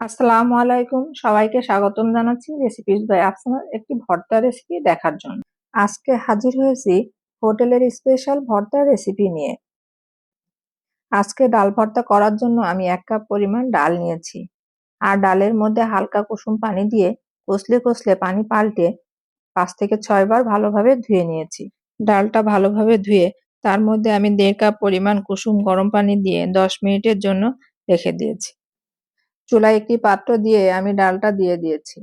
আসসালামু আলাইকুম। সবাইকে স্বাগতম জানাচ্ছি রেসিপিস বাই আফসানার একটি ভর্তা রেসিপি দেখার জন্য। আজকে হাজির হয়েছি হোটেলের স্পেশাল ভর্তা রেসিপি নিয়ে। আজকে ডাল ভর্তা করার জন্য আমি এক কাপ পরিমাণ ডাল নিয়েছি। আর ডালের মধ্যে হালকা কুসুম পানি দিয়ে কষলে কষলে পানি পাল্টে পাঁচ থেকে ছয়বার ভালোভাবে ধুয়ে নিয়েছি। ডালটা ভালোভাবে ধুয়ে তার মধ্যে আমি দেড় কাপ পরিমাণ কুসুম গরম পানি দিয়ে দশ মিনিটের জন্য রেখে দিয়েছি। চুলায় একটি পাত্র দিয়ে আমি ডালটা দিয়ে দিয়েছি।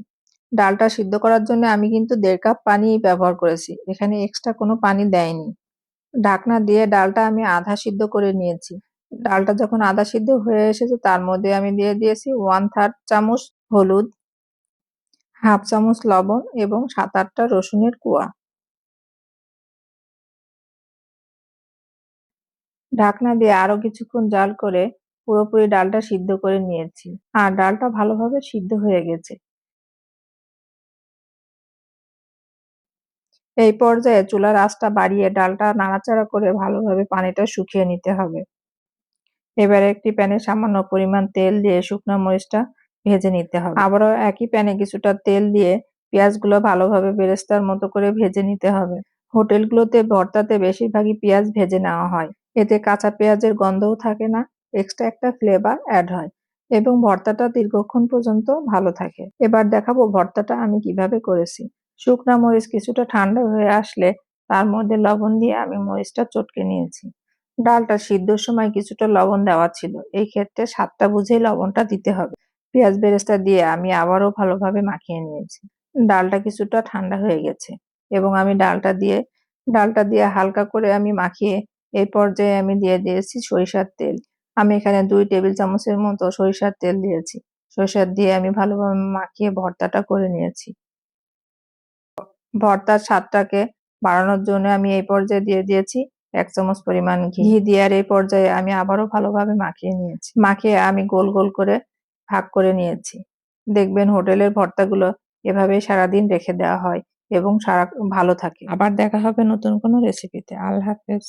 ডালটা সিদ্ধ করার জন্য আমি কিন্তু দেড় কাপ পানি ব্যবহার করেছি। এখানে এক্সট্রা কোনো পানি দেয়নি। ঢাকনা দিয়ে ডালটা আমি আধা সিদ্ধ করে নিয়েছি। ডালটা যখন আধা সিদ্ধ হয়ে এসেছে, তার মধ্যে আমি দিয়ে দিয়েছি ওয়ান থার্ড চামচ হলুদ হাফ চামচ লবণ এবং সাত আটটা রসুনের কুয়া। ঢাকনা দিয়ে আরও কিছুক্ষণ জাল করে পুরোপুরি ডালটা সিদ্ধ করে নিয়েছি। আর ডালটা ভালোভাবে সিদ্ধ হয়ে গেছে। এই পর্যায়ে চুলার আঁচটা বাড়িয়ে ডালটা নাড়াচাড়া করে ভালোভাবে পানিটা শুকিয়ে নিতে হবে। এবারে একটি প্যানে সামান্য পরিমাণ তেল দিয়ে শুকনো মরিচটা ভেজে নিতে হবে। আবারও একই প্যানে কিছুটা তেল দিয়ে পেঁয়াজগুলো ভালোভাবে বেরেস্তার মতো করে ভেজে নিতে হবে। হোটেলগুলোতে ভর্তাতে বেশিরভাগই পেঁয়াজ ভেজে নেওয়া হয়। এতে কাঁচা পেঁয়াজের গন্ধও থাকে না। এক্সট্রা একটা ফ্লেভার অ্যাড হয় এবং ভর্তাটা দীর্ঘক্ষণ পর্যন্ত ভালো থাকে। এবার দেখাবো ভর্তাটা আমি কীভাবে করেছি। শুকনা মরিচ কিছুটা ঠান্ডা হয়ে আসলে তার মধ্যে লবণ দিয়ে আমি মরিচটা চটকে নিয়েছি। ডালটা সিদ্ধর সময় কিছুটা লবণ দেওয়া ছিল, এই ক্ষেত্রে স্বাদটা বুঝেই লবণটা দিতে হবে। পেঁয়াজ বেরেস্তা দিয়ে আমি আবারও ভালোভাবে মাখিয়ে নিয়েছি। ডালটা কিছুটা ঠান্ডা হয়ে গেছে এবং আমি ডালটা দিয়ে ডালটা দিয়ে হালকা করে আমি মাখিয়ে এই পর্যায়ে আমি দিয়ে দিয়েছি সরিষার তেল। আমি এখানে দুই টেবিল চামচের মতো সরিষার তেল দিয়েছি। সরিষার দিয়ে আমি ভালোভাবে মাখিয়ে ভর্তাটা করে নিয়েছি। ভর্তার স্বাদটাকে বাড়ানোর জন্য আমি এই পর্যায়ে দিয়ে দিয়েছি এক চামচ পরিমাণ ঘি। দিয়ে আর এই পর্যায়ে আমি আবারও ভালোভাবে মাখিয়ে নিয়েছি। মাখিয়ে আমি গোল গোল করে ভাগ করে নিয়েছি। দেখবেন হোটেলের ভর্তাগুলো এভাবেই সারাদিন রেখে দেওয়া হয় এবং সারা ভালো থাকে। আবার দেখা হবে নতুন কোনো রেসিপিতে আল্লাহ হাফেজ।